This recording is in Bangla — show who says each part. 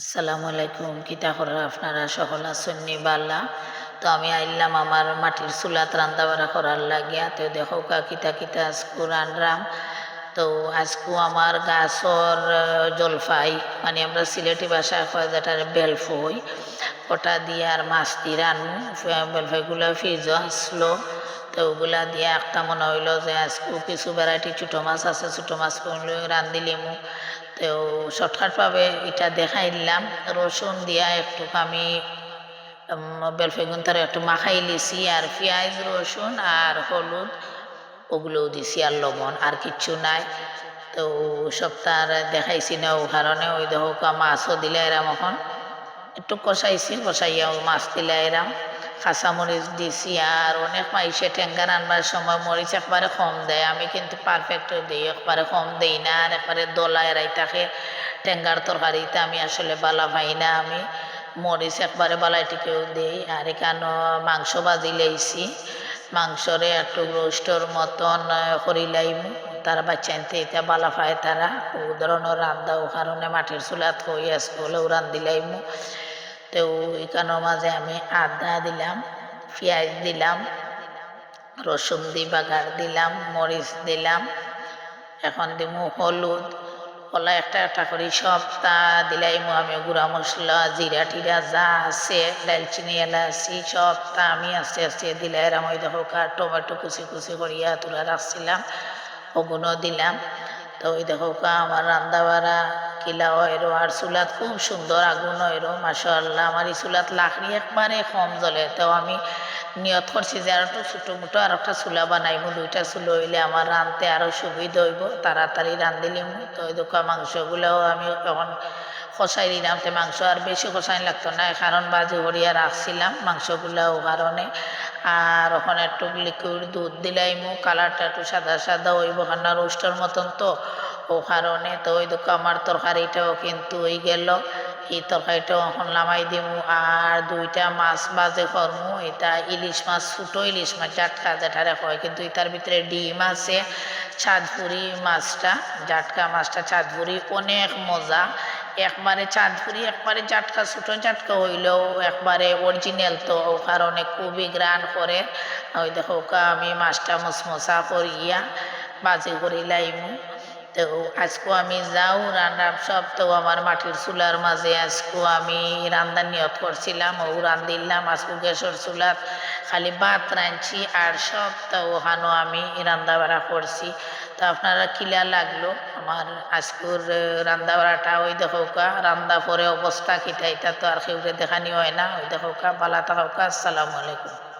Speaker 1: আসসালামু আলাইকুম। কিতা করে আপনারা সকল আসন্নি বাল্লা। তো আমি আইলাম আমার মাটির চুলাত রান্দা বাড়া করার লাগিয়া। তো দেখো কা কিতা কিতা আজকু রানরাম তো আজকু আমার গাছর জলফাই মানে আমরা সিলেটি ভাষায় কয় যেটার বেলফই, ওটা দিয়ে আর মাছ দিয়ে রানু বেলফাইগুলো ফ্রিজ আসলো। তো ওগুলা দিয়ে একটা মনে হইল যে আজকু কিছু ভ্যারাইটি ছোটো মাছ আছে, ছোটো মাছ করলে রান্দিলিমু তো শর্টকাটভাবে এটা দেখাই দিলাম। রসুন দিয়া একটু আমি বেলফেগুন তার একটু মাখাই লিছি, আর পেঁয়াজ, রসুন আর হলুদ, ওগুলোও দিছি আর লবণ, আর কিচ্ছু নাই। তো সপ্তাহ দেখাইছি না, ও কারণে ওই কা মাছও দিলে এরাম এখন। একটু কষাইছি কষাইয়াও মাছ দিলে এরাম। কাঁচামরিচ দিছি আর অনেক মাইসে টেঙ্গা রান্নার সময় মরিচ একবারে কম দেয়। আমি কিন্তু পারফেক্ট দিই, একবারে কম দেই না আর একবারে দলা এরাই থাকে। টেঙ্গার তরকারিতে আমি আসলে বালা পাই না। আমি মরিচ একবারে বালাইটিকেও দিই আর এখানে মাংস বাজি লাইছি। মাংসরে একটু রোস্টর মতন করিলাইম তারা বাচ্চা আনতে এটা বালা পায় তারা। ও ধরনের রান্দা ও কারণে মাটির চুলাত হয়ে আসবে হলেও রান্দিলাইমু তো এখানোর মাঝে আমি আদা দিলাম, পেঁয়াজ দিলাম, রসুন দি বাগার দিলাম, মরিচ দিলাম, এখন দিমু হলুদ। কলা একটা একটা করে সব তা দিলাইমু আমি গুঁড়া মশলা, জিরা টিরা যা আছে দালচিনি এলাচি সব তা আমি আস্তে আস্তে দিলাইরাম ওই দেখো কার টমেটো কুচি কুচি করিয়া তুলে রাখছিলাম ওগুলো দিলাম। তো ওই দেখো আমার রান্দা বাড়া কিলা হয়রো আর চুলাত খুব সুন্দর আগুন হয়রো মাসাল্লাহ আমার এই চুলাত লাকড়ি একবারে কম জ্বলে। তো আমি নিয়ত করছি যে আর একটু ছোটো মোটো আর একটা চুলা বানাইমু দুইটা চুলো হইলে আমার রাঁধতে আরও সুবিধা হইব। তাড়াতাড়ি রাঁধিলিম তো ওই দোকা মাংসগুলোও আমি তখন কষাই দিলাম তো মাংস আর বেশি কষাই লাগতো না কারণ বাজি হরিয়া রাখছিলাম মাংসগুলোও কারণে আর ওখানে একটু লিকুইড দুধ দিলাইমু কালারটা একটু সাদা সাদা হইব কারণ রোস্টার মতন তো। ও কারণে তো ওই আমার তরকারিটাও কিন্তু ওই গেল। এই তরকারিটাও এখন নামাই দিমু। আর দুইটা মাছ বাজে করমু। এটা ইলিশ মাছ, ছোটো ইলিশ মাছ, জাটকা যেটারে হয় কিন্তু এটার ভিতরে ডিম আছে, চাঁদপুরি মাছটা, জাটকা মাছটা, চাঁদপুরি অনেক মজা। একবারে চাঁদপুরি, একবারে জাটকা, ছোটো জাটকা হইলেও একবারে অরিজিনাল তো। ও কারণে খুবই গ্রান করে। ওই দেখো আমি মাছটা মশমশা করিয়া বাজি করি লাইমু। তো আজকু আমি যাও, রান্নার সব তো আমার মাটির চুলার মাঝে, আজকু আমি রান্দার নিয়ত করছিলাম, ও রান্দিলাম আজকু গ্যাসের চুলাত খালি ভাত রাঁধছি, আর সব তো ওখানো আমি রান্দা বাড়া করছি। তো আপনারা কিলা লাগল আমার আজকুর রান্দা বাড়াটা ওই দেখো কা রান্দা পরে অবস্থা কিটা, এটা তো আর কেউ দেখানি হয় না, ওই দেখো কা বালা থাকা আসসালামু আলাইকুম।